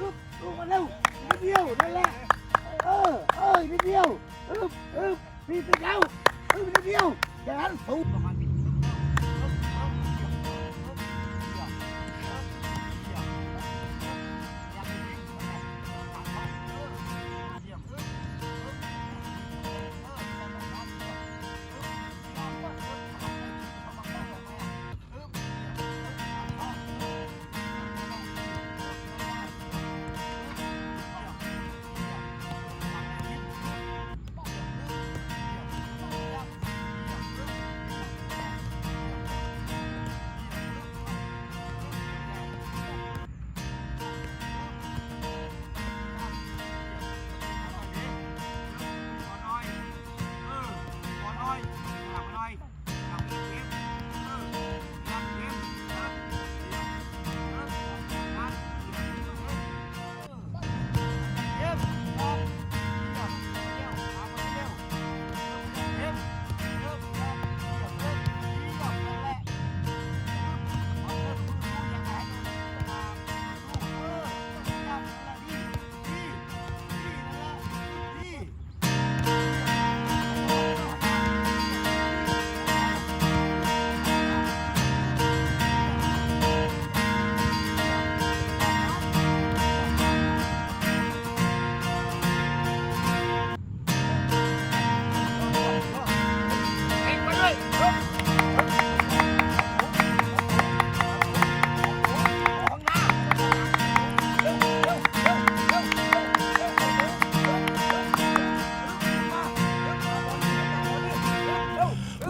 ลุกลงมาเร็วนิดเดียวนั่นแหละ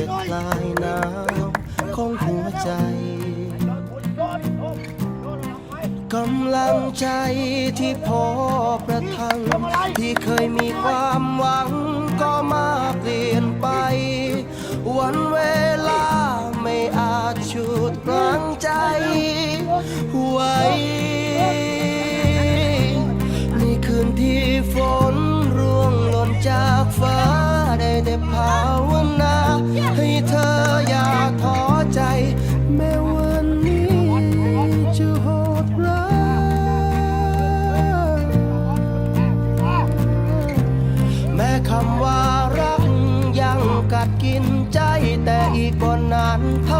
จะคลายหนาวของหัวใจกำลังใจที่พอประทัง ที่เคยมีความหวังก็มาเปลี่ยนไป วันเวลาไม่อาจฉุดรั้งใจไว้ ใจแต่อีกก่อนานเ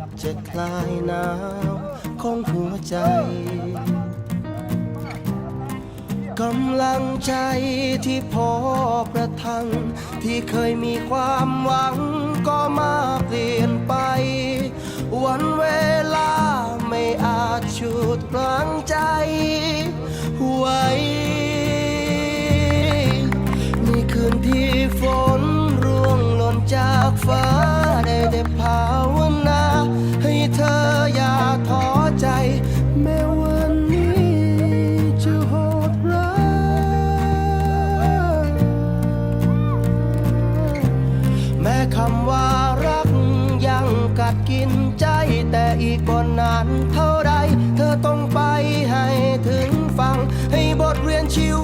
จะคลายหนาวของหัวใจกำลังใจที่พอประทัง ที่เคยมีความหวังก็มาเปลี่ยนไป วันเวลาไม่อาจฉุดรั้งใจไว้ น